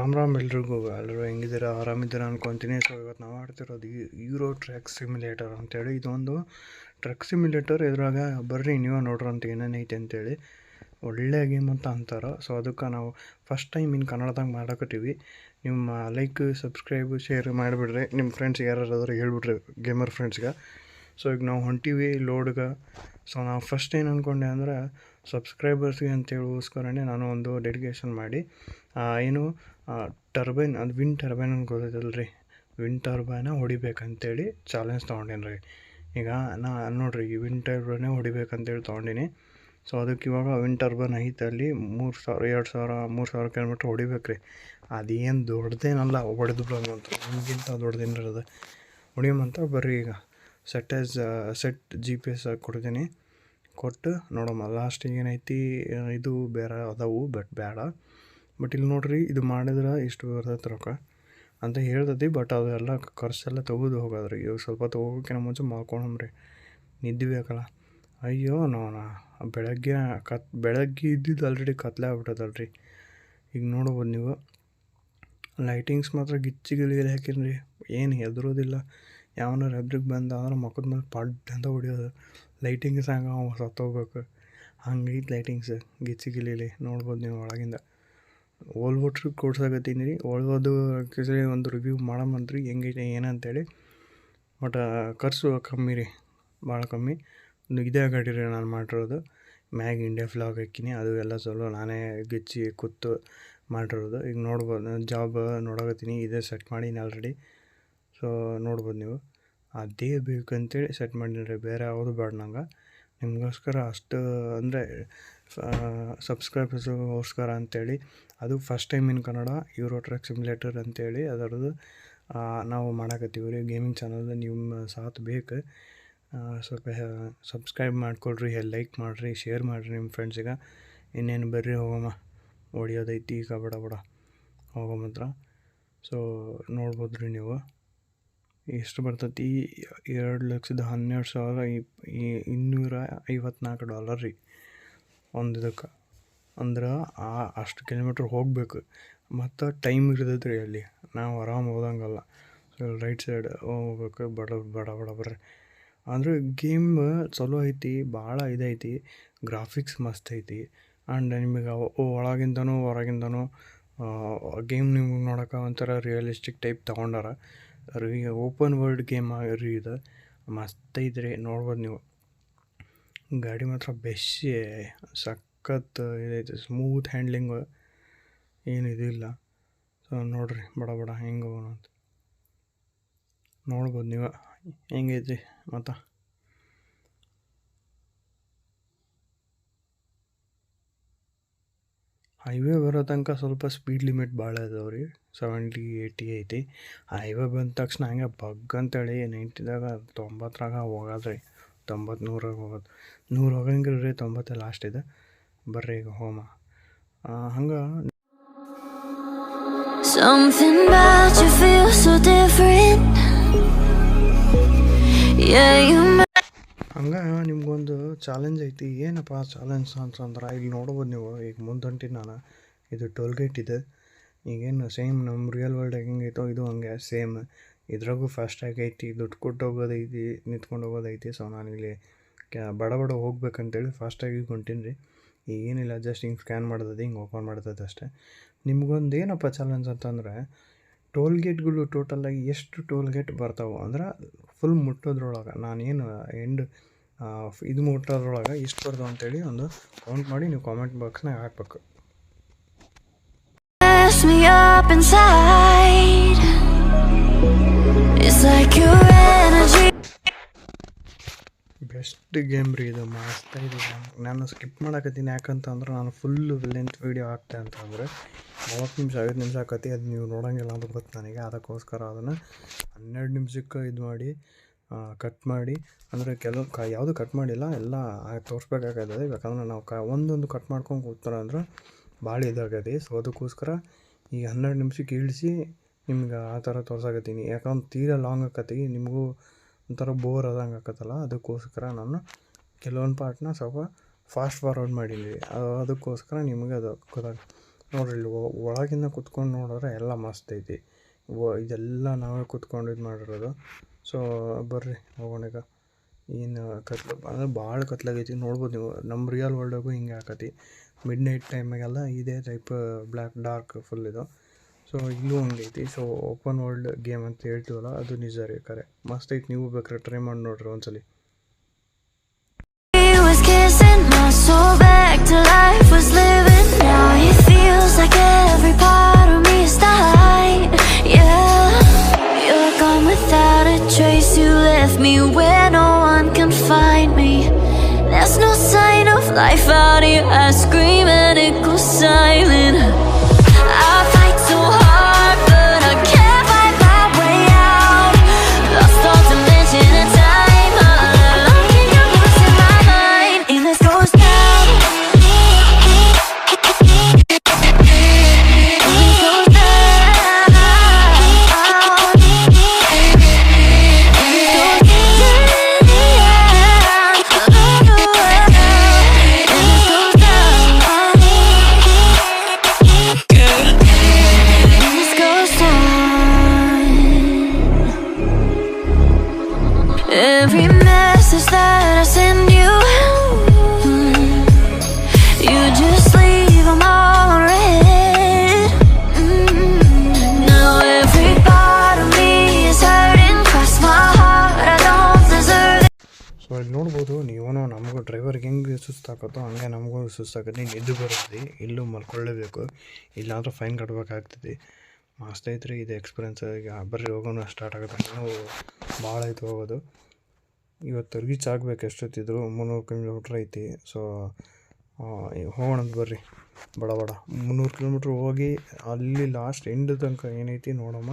ರಾಮ್ ರಾಮ್ ಎಲ್ರಿಗೂ ಎಲ್ಲರೂ ಹೆಂಗಿದ್ದೀರಾ? ಆರಾಮಿದ್ದೀರಾ ಅನ್ಕೊತೀನಿ. ಸೊ ಇವತ್ತು ನಾವು ಆಡ್ತಿರೋದು ಯೂರೋ ಟ್ರ್ಯಾಕ್ ಸಿಮ್ಯುಲೇಟರ್ ಅಂತೇಳಿ. ಇದೊಂದು ಟ್ರಕ್ ಸಿಮ್ಯುಲೇಟರ್ ಇದ್ರಾಗ ಬರ್ರಿ, ನೀವು ಅಂತ ಏನೇನೈತೆ ಅಂತೇಳಿ. ಒಳ್ಳೆಯ ಗೇಮ್ ಅಂತ ಅಂತಾರೆ. ಸೊ ಅದಕ್ಕೆ ನಾವು ಫಸ್ಟ್ ಟೈಮ್ ಇನ್ನು ಕನ್ನಡದಾಗ ಮಾಡಕತ್ತೀವಿ. ನಿಮ್ಮ ಲೈಕ್ ಸಬ್ಸ್ಕ್ರೈಬ್ ಶೇರ್ ಮಾಡಿಬಿಡ್ರಿ. ನಿಮ್ಮ ಫ್ರೆಂಡ್ಸ್ ಯಾರಾದ್ರೂ ಹೇಳ್ಬಿಡ್ರಿ ಗೇಮರ್ ಫ್ರೆಂಡ್ಸ್ಗೆ ಸೊ ಈಗ ನಾವು ಹೊಂಟೀವಿ ಲೋಡ್ಗೆ ಸೊ ನಾವು ಫಸ್ಟ್ ಏನು ಅಂದ್ಕೊಂಡೆ ಅಂದ್ರೆ ಸಬ್ಸ್ಕ್ರೈಬರ್ಸ್ಗೆ ಅಂತೇಳಿಗೋಸ್ಕರನೇ ನಾನು ಒಂದು ಡೆಡಿಕೇಶನ್ ಮಾಡಿ. ಏನು ಟರ್ಬೈನ್ ಅದು ವಿಂಡ್ ಟರ್ಬೈನ್ ಅಂತ ಗೊತ್ತೈತಲ್ಲ ರೀ ವಿನ್ ಟರ್ಬೈನ ಹೊಡಿಬೇಕಂತೇಳಿ ಚಾಲೆಂಜ್ ತೊಗೊಂಡೇನಿ ರೀ. ಈಗ ನಾ, ನೋಡ್ರಿ, ಈ ವಿಂಡ್ ಟರ್ಬೈನೇ ಹೊಡಿಬೇಕಂತೇಳಿ ತೊಗೊಂಡೀನಿ. ಸೊ ಅದಕ್ಕೆ ಇವಾಗ ವಿಂಡ್ ಟರ್ಬೈನ್ ಐತೆ ಅಲ್ಲಿ ಮೂರು ಸಾವಿರ, ಎರಡು ಸಾವಿರ, ಮೂರು ಸಾವಿರ ಕಿಲೋಮೀಟ್ರ್ ಹೊಡಿಬೇಕು ರೀ. ಅದೇನು ದೊಡ್ಡದೇನಲ್ಲ, ಹೊಡೆದು ಬಿಡೋದಂತ ನಿಮಗಿಂತ ದೊಡ್ಡದೇನಿರೋದು? ಹೊಡಿಯಮಂತ ಬರ್ರಿ ಈಗ. Set as set G P S ಕೊಡ್ತೀನಿ. ಕೊಟ್ಟು ನೋಡಮ್ಮ ಲಾಸ್ಟಿಗೆ ಏನೈತಿ, ಇದು ಬೇರೆ ಅದಾವು ಬಟ್ ಬೇಡ. ಬಟ್ ಇಲ್ಲಿ ನೋಡ್ರಿ, ಇದು ಮಾಡಿದ್ರೆ ಇಷ್ಟು ಬರ್ತೈತೆ ರೊಕ್ಕ ಅಂತ ಹೇಳ್ತೈತಿ ಬಟ್ ಅದೆಲ್ಲ ಖರ್ಚೆಲ್ಲ ತೆಗೆದು ಹೋಗೋದ್ರಿ. ಇವಾಗ ಸ್ವಲ್ಪ ತೊಗೋಕಿನ ಮುಂಚೆ ಮಾಡ್ಕೊಳಮ್ರಿ ನಿದ್ದೆ ಬೇಕಲ್ಲ ಅಯ್ಯೋ ನೋಣ ಬೆಳಗ್ಗೆ ಕತ್, ಬೆಳಗ್ಗೆ ಇದ್ದಿದ್ದು ಆಲ್ರೆಡಿ ಕತ್ಲೆ ಆಗ್ಬಿಟ್ಟದಲ್ರಿ. ಈಗ ನೋಡ್ಬೋದು ನೀವು. ಲೈಟಿಂಗ್ಸ್ ಮಾತ್ರ ಗಿಚ್ಚಿ ಗಿಲಿಗಿಲಿ ಹಾಕಿನ್ರಿ. ಏನು ಹೆದರೋದಿಲ್ಲ. ಯಾವನಾರು ಎದ್ರಿಗೆ ಬಂದ ಅಂದ್ರೆ ಮುಖದ ಮೇಲೆ ಪಡ್ ಅಂತ ಹೊಡಿಯೋದು. ಲೈಟಿಂಗ್ಸ್ ಹಂಗೆ ಅವ, ಸತ್ತೋಗ್ಬೇಕು. ಹಂಗೈತೆ ಲೈಟಿಂಗ್ಸ್ ಗಿಚ್ಚಿ ಗಿಲಿಲಿ ನೋಡ್ಬೋದು ನೀವು ಒಳಗಿಂದ. ಓಲ್ ಟ್ರಿಪ್ ಕೊಡ್ಸಾಕತ್ತೀನಿ. ರೀ ಓಲ್ವೋದು ಆ್ಯಕ್ಚುಲಿ ಒಂದು ರಿವ್ಯೂ ಮಾಡಮಂತ್ರಿ ಹೆಂಗೈತೆ ಏನಂತೇಳಿ ಬಟ್ ಖರ್ಚು ಕಮ್ಮಿ ರೀ, ಭಾಳ ಕಮ್ಮಿ. ಇದೇ ಗಾಡಿ ರೀ ನಾನು ಮಾಡಿರೋದು. ಮ್ಯಾಗ್ ಇಂಡಿಯಾ ಫ್ಲಾಗ್ ಹಾಕಿನಿ, ಅದು ಎಲ್ಲ ಚಲೋ. ನಾನೇ ಗಿಚ್ಚಿ, ಕೂತು ಮಾಡಿರೋದು. ಈಗ ನೋಡ್ಬೋದು ಜಾಬ್ ನೋಡಕತ್ತೀನಿ, ಇದೇ ಸೆಟ್ ಮಾಡೀನಿ ಆಲ್ರೆಡಿ ಸೊ ನೋಡ್ಬೋದು ನೀವು. ಅದೇ ಬೇಕಂತೇಳಿ ಸೆಟ್ ಮಾಡೀನಿ ರೀ ಬೇರೆ ಯಾವುದು ಬೇಡ ನಂಗೆ. ನಿಮಗೋಸ್ಕರ ಅಷ್ಟು ಅಂದರೆ ಸಬ್ಸ್ಕ್ರೈಬರ್ಸ್ಗೋಸ್ಕರ ಅಂತೇಳಿ, ಅದು first time in Kannada Euro Truck Simulator ಅಂತೇಳಿ ಅದರದ್ದು ನಾವು ಮಾಡಕತ್ತೀವಿ ರೀ. ಗೇಮಿಂಗ್ ಚಾನಲ್ ನಿಮ್ಮ ಸಾಥ್ ಬೇಕು. ಸ್ವಲ್ಪ ಸಬ್ಸ್ಕ್ರೈಬ್ ಮಾಡ್ಕೊಳ್ರಿ ಲೈಕ್ ಮಾಡಿರಿ ಶೇರ್ ಮಾಡಿರಿ ನಿಮ್ಮ ಫ್ರೆಂಡ್ಸಿಗೆ ಇನ್ನೇನು ಬರ್ರಿ ಹೋಗಮ್ಮ. ಹೊಡಿಯೋದೈತಿ ಈಗ ಬಡ ಬಡ ಹೋಗೋ ಮಾತ್ರ. ಸೊ ನೋಡ್ಬೋದು ರೀ ನೀವು. ಎಷ್ಟು ಬರ್ತೈತಿ? ಎರಡು ಲಕ್ಷದ ಹನ್ನೆರಡು ಸಾವಿರ ಇನ್ನೂರ ಐವತ್ನಾಲ್ಕು ಡಾಲರ್ ರೀ ಒಂದು ಇದಕ್ಕೆ. ಅಂದ್ರೆ ಆ ಅಷ್ಟು ಕಿಲೋಮೀಟ್ರ್ ಹೋಗಬೇಕು. ಮತ್ತು ಟೈಮ್ ಇರ್ತೈತೆ ರೀ ಅಲ್ಲಿ. ನಾವು ಆರಾಮ್ ಹೋದಂಗಲ್ಲ. ರೈಟ್ ಸೈಡ್ ಹೋಗ್ಬೇಕು. ಬಡ ಬಡ ಬಡ ಬರ್ರಿ ಅಂದರೆ ಗೇಮ್ ಚಲೋ ಐತಿ ಭಾಳ ಇದೈತಿ. ಗ್ರಾಫಿಕ್ಸ್ ಮಸ್ತ್ ಐತಿ. ಆ್ಯಂಡ್ ನಿಮಗೆ ಒಳಗಿಂದನೂ ಹೊರಗಿಂದನೂ ಗೇಮ್ ನಿಮ್ಗೆ ನೋಡೋಕೆ ಒಂಥರ ರಿಯಲಿಸ್ಟಿಕ್ ಟೈಪ್ ತೊಗೊಂಡಾರ. ರೀ ಓಪನ್ ವರ್ಲ್ಡ್ ಗೇಮ್ ರೀ ಇದು. ಮಸ್ತ್ ಐತ್ರಿ, ನೋಡ್ಬೋದು ನೀವು. ಗಾಡಿ ಮಾತ್ರ ಬೆಸ್ಸಿ ಸಖತ್ ಇದೈತೆ ಸ್ಮೂತ್ ಹ್ಯಾಂಡ್ಲಿಂಗು ಏನು ಇದಿಲ್ಲ ಸೊ ನೋಡ್ರಿ, ಬಡ ಬಡ ಹೆಂಗೆ ಹೋಗೋಣ ಅಂತ. ನೋಡ್ಬೋದು ನೀವು ಹೆಂಗೈತಿ ಮತ್ತು? ಹೈವೇ ಬರೋ ತನಕ ಸ್ವಲ್ಪ ಸ್ಪೀಡ್ ಲಿಮಿಟ್ ಭಾಳ ಇದಾವೆ ರೀ ಸೆವೆಂಟಿ ಏಯ್ಟಿ ಐತಿ. ಹೈವೇ ಬಂದ ತಕ್ಷಣ ಹಂಗೆ ಬಗ್ ಅಂತೇಳಿ ನೈಂಟಿದಾಗ ತೊಂಬತ್ತರಾಗ ಹೋಗೋದ್ರಿ ತೊಂಬತ್ತು ನೂರಾಗ ಹೋಗೋದು. ನೂರು ಹೋಗಂಗಿಲ್ಲ ರೀ ತೊಂಬತ್ತೇ ಲಾಸ್ಟ್ ಇದೆ. ಬರ್ರಿ ಈಗ ಹೋಮ. ಹಂಗೆ Something about you feels so different. Yeah, you ಹಂಗೆ ನಿಮ್ಗೊಂದು ಚಾಲೆಂಜ್ ಐತಿ. ಏನಪ್ಪ ಚಾಲೆಂಜ್ ಅಂತಂದ್ರೆ ಇಲ್ಲಿ ನೋಡ್ಬೋದು ನೀವು, ಈಗ ಮುಂದೆ ನಾನು ಇದು ಟೋಲ್ ಗೇಟ್ ಇದೆ. ಈಗೇನು ಸೇಮ್ ನಮ್ಮ ರಿಯಲ್ ವರ್ಲ್ಡ್ ಹೆಂಗೈತೋ ಇದು ಹಂಗೆ ಸೇಮ್ ಇದ್ರಾಗೂ ಫಾಸ್ಟಾಗಿ ಐತಿ, ದುಡ್ಡು ಕೊಟ್ಟು ಹೋಗೋದೈತಿ ನಿಂತ್ಕೊಂಡು ಹೋಗೋದೈತಿ ಸೊ ನಾನು ಇಲ್ಲಿ ಕ್ಯಾ ಬಡ ಬಡ ಹೋಗ್ಬೇಕಂತೇಳಿ ಫಾಸ್ಟಾಗಿ ಹೊಂಟೀನಿ ರೀ ಏನಿಲ್ಲ ಜಸ್ಟ್ ಹಿಂಗೆ ಸ್ಕ್ಯಾನ್ ಮಾಡ್ತದೆ ಹಿಂಗೆ ಓಪನ್ ಮಾಡ್ತದೆ ಅಷ್ಟೇ. ನಿಮ್ಗೊಂದು ಏನಪ್ಪ ಚಾಲೆಂಜ್ ಅಂತಂದರೆ ಟೋಲ್ ಗೇಟ್ಗಳು ಟೋಟಲಾಗಿ ಎಷ್ಟು ಟೋಲ್ ಗೇಟ್ ಬರ್ತಾವೆ ಅಂದ್ರೆ ಫುಲ್ ಮುಟ್ಟೋದ್ರೊಳಗೆ ನಾನೇನು ಎಂಡ್ ಇದು ಮುಟ್ಟೋದ್ರೊಳಗೆ ಇಷ್ಟು ಬರ್ದು ಅಂತೇಳಿ ಒಂದು ಕೌಂಟ್ ಮಾಡಿ ನೀವು ಕಾಮೆಂಟ್ ಬಾಕ್ಸ್ನಾಗ ಹಾಕ್ಬೇಕು. ಬೆಸ್ಟ್ ಗೇಮ್ ರೀ ಇದು ಮಸ್ತ್ ಇದು. ನಾನು ಸ್ಕಿಪ್ ಮಾಡಕತ್ತೀನಿ ಯಾಕಂತಂದ್ರೆ ನಾನು ಫುಲ್ ಲೆಂತ್ ವೀಡಿಯೋ ಹಾಕ್ತೆ ಅಂತಂದರೆ ಮೂವತ್ತು ನಿಮಿಷ ಐದು ನಿಮಿಷ ಆಕತಿ ಅದು ನೀವು ನೋಡೋಂಗಿಲ್ಲ ಅಂತ ಗೊತ್ತು ನನಗೆ. ಅದಕ್ಕೋಸ್ಕರ ಅದನ್ನು ಹನ್ನೆರಡು ನಿಮಿಷಕ್ಕೆ ಇದು ಮಾಡಿ ಕಟ್ ಮಾಡಿ, ಅಂದರೆ ಕೆಲವು ಕ, ಯಾವುದು ಕಟ್ ಮಾಡಿಲ್ಲ, ಎಲ್ಲ ತೋರಿಸ್ಬೇಕಾಗತ್ತದೆ ಯಾಕಂದ್ರೆ ನಾವು ಕ, ಒಂದೊಂದು ಕಟ್ ಮಾಡ್ಕೊಂಡು ಕೂತಾರೆ ಅಂದ್ರೆ ಭಾಳ ಇದಾಗೈತಿ ಸೊ ಅದಕ್ಕೋಸ್ಕರ ಈ ಹನ್ನೆರಡು ನಿಮಿಷಕ್ಕೆ ಇಳಿಸಿ ನಿಮ್ಗೆ ಆ ಥರ ತೋರ್ಸಾಕತ್ತೀನಿ. ಯಾಕಂದ್ರೆ ತೀರಾ ಲಾಂಗ್ ಆಕತಿ ನಿಮಗೂ ಒಂಥರ ಬೋರ್ ಆದಂಗೆ ಆಕತ್ತಲ್ಲ. ಅದಕ್ಕೋಸ್ಕರ ನಾನು ಕೆಲವೊಂದು ಪಾರ್ಟ್ನ ಸ್ವಲ್ಪ ಫಾಸ್ಟ್ ಫಾರ್ವರ್ಡ್ ಮಾಡಿದ್ವಿ ಅದಕ್ಕೋಸ್ಕರ ನಿಮಗೆ ಅದು ಗೊತ್ತಾಗ, ನೋಡ್ರಿ ಒಳಗಿಂದ ಕುತ್ಕೊಂಡು ನೋಡಿದ್ರೆ ಎಲ್ಲ ಮಸ್ತ್ ಐತಿ. ಇದೆಲ್ಲ ನಾವೇ ಕುತ್ಕೊಂಡು ಇದು ಮಾಡಿರೋದು. ಸೊ, ಬರ್ರಿ ಹೋಗೋಣ ಈಗ. ಏನು ಕತ್ಲು, ಅಂದ್ರೆ ಭಾಳ ಕತ್ಲಾಗೈತಿ. ನೋಡ್ಬೋದು ನೀವು ನಮ್ಮ ರಿಯಲ್ ವರ್ಲ್ಡಾಗೂ ಹಿಂಗೆ ಆಕತಿ. ಮಿಡ್ ನೈಟ್ ಟೈಮಿಗೆಲ್ಲ ಇದೇ ಟೈಪ್ ಬ್ಲ್ಯಾಕ್ ಡಾರ್ಕ್ ಫುಲ್ ಇದು. ಸೊ ಇಲ್ಲೂ ಹಂಗೆ ಐತಿ. ಸೊ ಓಪನ್ ವರ್ಲ್ಡ್ ಗೇಮ್ ಅಂತ ಹೇಳ್ತೀವಲ್ಲ, ಅದು ನಿಜ ರೀ ಕರೆ. ಮಸ್ತ್ ಐತಿ, ನೀವು ಬೇಕಾರೆ ಟ್ರೈ ಮಾಡಿ ನೋಡ್ರಿ ಒಂದ್ಸಲಿ. Back me where no one can find me. There's no sign of life out here. I scream and it goes silent. ಇಲ್ಲಿ ನೋಡ್ಬೋದು ನೀವು ನಮಗೂ ಡ್ರೈವರ್ಗೆ ಹೆಂಗೆ ಸುಸ್ತಾಕತ್ತೋ ಹಂಗೆ ನಮಗೂ ಸುಸ್ತಾಕತ್ತೆ ನಿದ್ದು ಬರುತ್ತೆ ಇಲ್ಲೂ ಮಲ್ಕೊಳ್ಳೇಬೇಕು, ಇಲ್ಲಾಂದ್ರೆ ಫೈನ್ ಕಟ್ಬೇಕಾಗ್ತದೆ. ಮಸ್ತ್ ಐತ್ರಿ ಇದು ಎಕ್ಸ್ಪೀರಿಯನ್ಸ್ ಈಗ ಬರ್ರಿ, ಹೋಗೋಣ ಸ್ಟಾರ್ಟ್ ಆಗುತ್ತೆ. ನಾವು ಭಾಳ ಐತೆ ಹೋಗೋದು. ಇವತ್ತು ರೀಚ್ ಆಗ್ಬೇಕು ಎಷ್ಟೊತ್ತಿದ್ರು, ಮುನ್ನೂರು ಕಿಲೋಮೀಟ್ರ್ ಐತಿ. ಸೊ ಹೋಗೋಣ ಬರ್ರಿ. ಬಡ ಬಡ. ಮುನ್ನೂರು ಕಿಲೋಮೀಟ್ರ್ ಹೋಗಿ ಅಲ್ಲಿ ಲಾಸ್ಟ್ ಎಂಡ್ ತನಕ ಏನೈತಿ ನೋಡಮ್ಮ.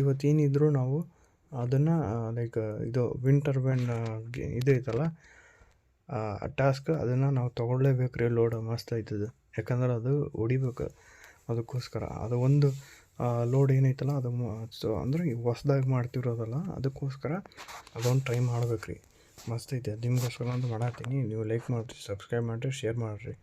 ಇವತ್ತೇನಿದ್ರು ನಾವು ಅದನ್ನು ಲೈಕ್ ಇದು ವಿಂಡ್ ಟರ್ಬೈನ್ ಇದು ಐತಲ್ಲ ಟಾಸ್ಕ್ ಅದನ್ನು ನಾವು ತೊಗೊಳ್ಳೇಬೇಕು ರೀ ಲೋಡ್ ಮಸ್ತ್ ಆಯ್ತದ. ಯಾಕಂದ್ರೆ ಅದು ಹೊಡಿಬೇಕು ಅದಕ್ಕೋಸ್ಕರ. ಅದು ಒಂದು ಲೋಡ್ ಏನೈತಲ್ಲ, ಅದು ಸೊ, ಅಂದ್ರೆ ಹೊಸ್ದಾಗಿ ಮಾಡ್ತಿರೋದಲ್ಲ, ಅದಕ್ಕೋಸ್ಕರ ಅದೊಂದು ಟ್ರೈ ಮಾಡ್ಬೇಕು ರೀ ಮಸ್ತ್ ಐತೆ. ನಿಮ್ಗೋಸ್ಕರ ಅಂತ ಮಾಡತ್ತೀನಿ ನೀವು ಲೈಕ್ ಮಾಡಿರಿ ಸಬ್ಸ್ಕ್ರೈಬ್ ಮಾಡಿರಿ ಶೇರ್ ಮಾಡಿರಿ.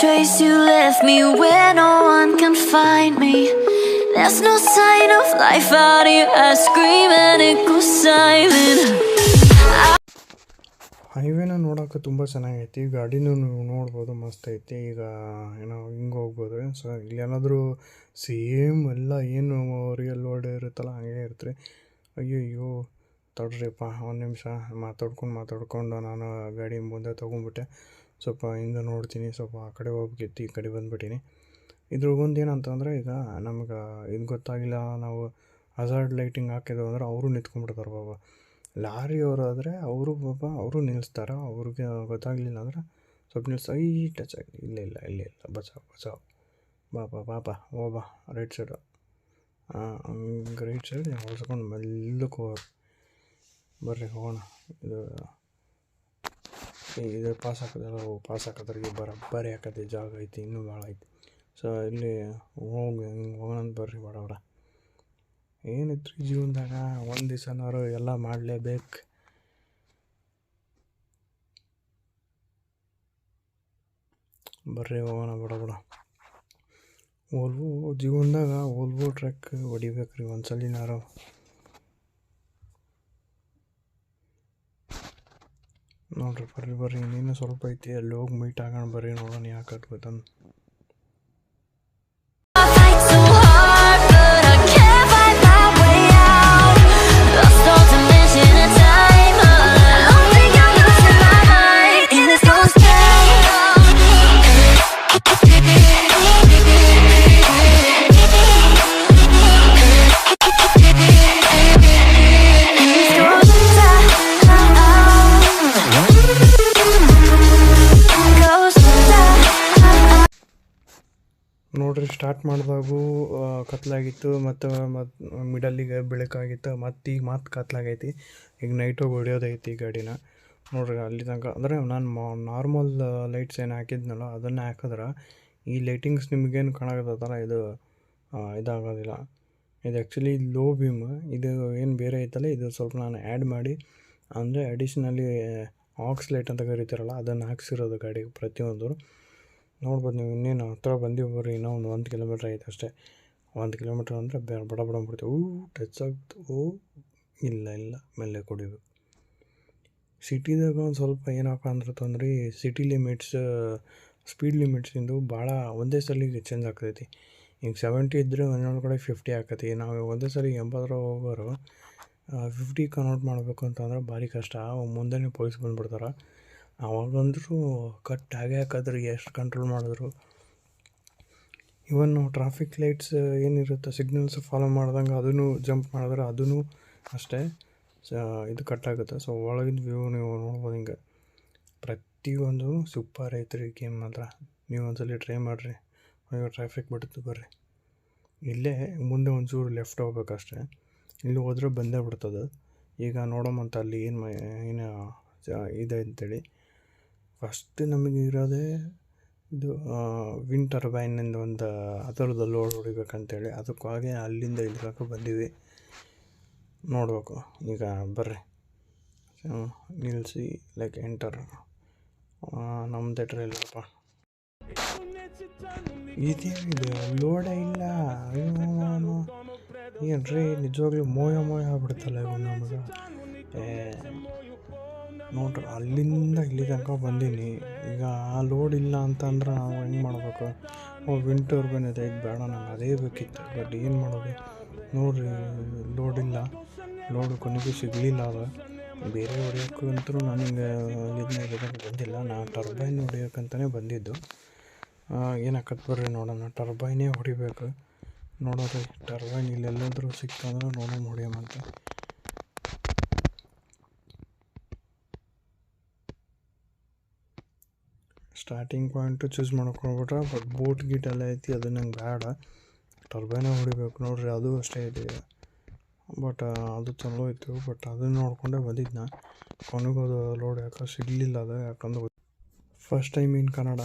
Trace. You left me where no one can find me. There's no sign of life out here. I scream and it goes silent. ಹೈವೇನ ನೋಡೋಕೆ ತುಂಬ ಚೆನ್ನಾಗೈತಿ ಗಾಡಿನೂ ನೋಡ್ಬೋದು, ಮಸ್ತ್ ಐತಿ ಈಗ ಏನೋ ಹಿಂಗೆ ಹೋಗ್ಬೋದು ಸೊ ಇಲ್ಲೇನಾದರೂ ಸೇಮ್ ಎಲ್ಲ ಏನು ರಿಯಲ್ ವರ್ಲ್ಡ್ ಇರುತ್ತಲ್ಲ, ಹಾಗೆ ಇರ್ತಾರೆ ಅಯ್ಯೋ ತಡ್ರಿಪ್ಪ, ಒಂದು ನಿಮಿಷ ಮಾತಾಡ್ಕೊಂಡು ಮಾತಾಡ್ಕೊಂಡು ನಾನು ಗಾಡಿ ಮುಂದೆ ತೊಗೊಂಡ್ಬಿಟ್ಟೆ ಸ್ವಲ್ಪ ಹಿಂಗೆ ನೋಡ್ತೀನಿ, ಸ್ವಲ್ಪ ಆ ಕಡೆ ಹೋಗ್ಬೇಕಿತ್ತು ಈ ಕಡೆ ಬಂದುಬಿಟ್ಟಿನಿ ಇದ್ರಾಗೊಂದು ಏನಂತಂದರೆ ಈಗ ನಮ್ಗೆ ಇದು ಗೊತ್ತಾಗಿಲ್ಲ, ನಾವು ಹಜಾರ್ಡ್ ಲೈಟಿಂಗ್ ಹಾಕಿದ್ವು ಅಂದ್ರೆ ಅವರು ನಿಂತ್ಕೊಂಡ್ಬಿಡ್ತಾರೆ ಬಾಬಾ ಲಾರಿಯವರು ಆದರೆ ಅವರು ಪಾಪ ಅವರು ನಿಲ್ಲಿಸ್ತಾರೆ ಅವ್ರಿಗೆ ಗೊತ್ತಾಗಲಿಲ್ಲ ಅಂದ್ರೆ ಸ್ವಲ್ಪ ನಿಲ್ಸಿ ಈ ಟಚ್ ಆಗಿ ಇಲ್ಲ ಇಲ್ಲ ಇಲ್ಲ ಇಲ್ಲ, ಬಚಾವ್ ಬಚಾವ್. ಬಾ ಬಾ ಬಾ ಬಾ, ಓ, ಬಾ ರೈಟ್ ಸೈಡು ಹಂಗೆ ರೈಟ್ ಸೈಡ್ ಹೊಡ್ಸ್ಕೊಂಡು ಮೆಲ್ಲಕ್ಕೆ ಹೋಗೋರು ಬರ್ರಿ, ಹೋಗೋಣ. ಇದು ಇದು ಪಾಸ್ ಹಾಕೋದಲ್ಲ ಪಾಸ್ ಹಾಕೋದ್ರಿಗೆ ಬರೋಬ್ಬರಿ ಹಾಕತ್ತೆ ಜಾಗ ಐತಿ, ಇನ್ನೂ ಭಾಳ ಐತಿ. ಸೊ ಇಲ್ಲಿ ಹೋಗಿ, ಹಿಂಗೆ ಹೋಗೋಣ ಬರ್ರಿ ಬಡವ್ರ. ಬಡ ಏನಿತ್ತು ರೀ ಜೀವನದಾಗ? ಒಂದು ದಿವ್ಸನವರು ಎಲ್ಲ ಮಾಡಲೇಬೇಕು. ಬರ್ರಿ ಹೋಗೋಣ ಬಡಬಡ ಬಡ. ಓಲ್ವೋ ಜೀವನದಾಗ ಓಲ್ವೋ ಟ್ರಕ್ ಹೊಡಿಬೇಕು ರೀ ಒಂದು ಸಲಿನಾರು ನೋಡ್ರಿ ಬರ್ರಿ ಬರ್ರಿ. ಇನ್ನೇನು ಸ್ವಲ್ಪ ಐತಿ ಅಲ್ಲಿ ಹೋಗಿ ಮೀಟ್ ಆಗೋಣ ಬರ್ರಿ ನೋಡೋಣ ಯಾಕೆ ಗೊತ್ತಂದು ಸ್ಟಾರ್ಟ್ ಮಾಡಿದಾಗೂ ಕತ್ತಲಾಗಿತ್ತು ಮತ್ತು ಮತ್ತು ಮಿಡಲ್ಲಿಗೆ ಬೆಳಕಾಗಿತ್ತು, ಮತ್ತು ಈಗ ಮತ್ತೆ ಕತ್ತಲಾಗೈತಿ ಈಗ ನೈಟೋಗಿ ಹೊಡಿಯೋದೈತಿ ಗಾಡಿನ. ನೋಡ್ರಿ, ಅಲ್ಲಿ ತನಕ, ಅಂದರೆ ನಾನು ನಾರ್ಮಲ್ ಲೈಟ್ಸ್ ಏನು ಹಾಕಿದ್ನಲ್ಲ, ಅದನ್ನು ಹಾಕಿದ್ರೆ, ಈ ಲೈಟಿಂಗ್ಸ್ ನಿಮಗೇನು ಕಾಣಕತ್ತಲ್ಲ ಇದು ಇದಾಗೋದಿಲ್ಲ. ಇದು ಆ್ಯಕ್ಚುಲಿ ಲೋ ಬೀಮ್ ಇದು ಏನು ಬೇರೆ ಐತಲ್ಲ, ಇದು ಸ್ವಲ್ಪ ನಾನು ಆ್ಯಡ್ ಮಾಡಿ, ಅಂದರೆ ಅಡಿಷ್ನಲಿ ಆಕ್ಸ್ ಲೈಟ್ ಅಂತ ಕರಿತಾರಲ್ಲ, ಅದನ್ನು ಹಾಕ್ಸಿರೋದು ಗಾಡಿಗೆ ಪ್ರತಿಯೊಂದು. ನೋಡ್ಬೋದು ನೀವು ಇನ್ನೇನು ಹತ್ರ ಬಂದೀವಿ ಬರ್ರಿ, ಇನ್ನೂ ಒಂದು ಒಂದು ಕಿಲೋಮೀಟ್ರ್ ಐತೆ ಅಷ್ಟೇ. ಒಂದು ಕಿಲೋಮೀಟ್ರ್ ಅಂದರೆ ಬಡ ಬಡ ಬಿಡ್ತೀವಿ ಊ, ಟಚ್ ಆಗ್ತು. ಓ, ಇಲ್ಲ ಇಲ್ಲ ಮೆಲ್ಲೆ ಕುಡಿಬೇಕು ಸಿಟಿದಾಗ ಒಂದು ಸ್ವಲ್ಪ ಏನಪ್ಪ ಅಂದ್ರೆ ತೊಂದ್ರೆ, ಸಿಟಿ ಲಿಮಿಟ್ಸ್, ಸ್ಪೀಡ್ ಲಿಮಿಟ್ಸಿಂದು ಭಾಳ ಒಂದೇ ಸಲಿಗೆ ಚೇಂಜ್ ಆಗ್ತೈತಿ. ಈಗ ಸೆವೆಂಟಿ ಇದ್ದರೆ ಒಂದೊಂದು ಕಡೆ ಫಿಫ್ಟಿ ಆಕತಿ ನಾವು ಒಂದೇ ಸಲ ಎಂಬತ್ತರ ಹೋಗೋರು ಫಿಫ್ಟಿ ಕನ್ವರ್ಟ್ ಮಾಡಬೇಕು ಅಂತಂದ್ರೆ ಭಾರಿ ಕಷ್ಟ. ಮುಂದೆನೇ ಪೊಲೀಸ್ ಬಂದುಬಿಡ್ತಾರೆ. ಅವಾಗಂದ್ರೂ ಕಟ್ ಆಗೇ ಹಾಕಿದ್ರೆ ಎಷ್ಟು ಕಂಟ್ರೋಲ್ ಮಾಡಿದ್ರು? ಇವನ್ ಟ್ರಾಫಿಕ್ ಲೈಟ್ಸ್ ಏನಿರುತ್ತೆ ಸಿಗ್ನಲ್ಸ್ ಫಾಲೋ ಮಾಡ್ದಂಗೆ ಅದನ್ನು ಜಂಪ್ ಮಾಡಿದ್ರೆ ಅದೂ ಅಷ್ಟೇ, ಸ, ಇದು ಕಟ್ ಆಗುತ್ತೆ. ಸೊ ಒಳಗಿನ ವ್ಯೂ ನೀವು ನೋಡ್ಬೋದು ಹಿಂಗೆ. ಪ್ರತಿಯೊಂದು ಸೂಪರ್ ಐತ್ರಿ ಗೇಮ್ ಮಾತ್ರ. ನೀವು ಒಂದ್ಸಲಿ ಟ್ರೈ ಮಾಡಿರಿ. ಅಯ್ಯೋ ಟ್ರಾಫಿಕ್ ಬಿಡುತ್ತೆ ಬರ್ರಿ. ಇಲ್ಲೇ ಮುಂದೆ ಒಂಚೂರು ಲೆಫ್ಟ್ ಹೋಗ್ಬೇಕಷ್ಟೆ. ಇಲ್ಲಿ ಹೋದ್ರೆ ಬಂದೇ ಬಿಡ್ತದೆ. ಈಗ ನೋಡೋಮಂತ ಅಲ್ಲಿ ಏನು ಏನು ಇದೆ ಅಂತೇಳಿ. ಫಸ್ಟ್ ನಮಗೆ ಇರೋದೇ ಇದು ವಿಂಟರ್ ಟರ್ಬೈನಿಂದ ಒಂದು, ಅದರದ್ದು ಲೋಡ್ ಹೊಡಿಬೇಕಂತೇಳಿ. ಅದಕ್ಕಾಗಿ ಅಲ್ಲಿಂದ ಇಲ್ಲಿ ಬಂದಿವಿ. ನೋಡ್ಬೇಕು. ಈಗ ಬರ್ರಿ. ನಿಲ್ಲಿಸಿ ಲೈಕ್ ಎಂಟರ್ ನಮ್ಮದೇ ಟ್ರೈಲಪ್ಪ ಇದೇನಿದೆ? ಲೋಡೇ ಇಲ್ಲ. ಏನು ರೀ ನಿಜವಾಗ್ಲೂ ಮೋಯ ಮೋಯ ಆಗ್ಬಿಡ್ತಲ್ಲ ನಮಗೆ. ಏ ನೋಡ್ರಿ, ಅಲ್ಲಿಂದ ಇಲ್ಲಿ ತನಕ ಬಂದೀನಿ. ಈಗ ಆ ಲೋಡ್ ಇಲ್ಲ ಅಂತಂದ್ರೆ ನಾವು ಹೆಂಗೆ ಮಾಡ್ಬೇಕು? ಓ ವಿಂಟರ್ ಬಂದಿದೆ ಈಗ ಬೇಡ ನಂಗೆ, ಅದೇ ಬೇಕಿತ್ತು. ಬಟ್ ಏನು ಮಾಡೋದು? ನೋಡ್ರಿ ಲೋಡ್ ಇಲ್ಲ. ಲೋಡ್ ಕೊನೆಗೂ ಸಿಗಲಿಲ್ಲ ಅದು. ಬೇರೆ ಹೊಡೆಯೋಕ್ಕೂ ಅಂತೂ ನನಗೆ ಇದನ್ನ ಬಂದಿಲ್ಲ. ನಾನು ಟರ್ಬೈನ್ ಹೊಡಿಯೋಕ್ಕಂತಲೇ ಬಂದಿದ್ದು. ಏನಾಕತ್ ಬರ್ರಿ ನೋಡೋಣ. ಟರ್ಬೈನೇ ಹೊಡಿಬೇಕು. ನೋಡೋರಿ ಟರ್ಬೈನ್ ಇಲ್ಲೆಲ್ಲಾದರೂ ಸಿಕ್ತಂದ್ರೆ ನೋಡೋಣ ಹೊಡಿಯೋಮಂತ ಸ್ಟಾರ್ಟಿಂಗ್ ಪಾಯಿಂಟು ಚೂಸ್ ಮಾಡ್ಕೊಂಡ್ಬಿಟ್ರೆ ಬಟ್ ಬೋಟ್ ಗೀಟ್ ಎಲ್ಲ ಐತಿ, ಅದು ನಂಗೆ ಬೇಡ. ಟರ್ಬೈನೇ ಹೊಡಿಬೇಕು ನೋಡ್ರಿ, ಅದು ಅಷ್ಟೇ ಇದೆ. ಬಟ್ ಅದು ಚಲೋ ಇತ್ತು ಬಟ್ ಅದನ್ನ ನೋಡ್ಕೊಂಡೇ ಬಂದಿದ್ದು ನಾ ಕೊನೆಗೂ ಅದು ಲೋಡ್ ಯಾಕೆ ಸಿಗಲಿಲ್ಲ ಅದು, ಯಾಕಂದ್ರೆ first time in Kannada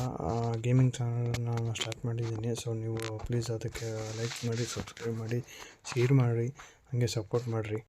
gaming ಚಾನಲ್ನ ಸ್ಟಾರ್ಟ್ ಮಾಡಿದ್ದೀನಿ. ಸೊ ನೀವು ಪ್ಲೀಸ್ ಅದಕ್ಕೆ ಲೈಕ್ ಮಾಡಿ ಸಬ್ಸ್ಕ್ರೈಬ್ ಮಾಡಿ ಶೇರ್ ಮಾಡಿ, ಹಾಗೆ ಸಪೋರ್ಟ್ ಮಾಡಿರಿ.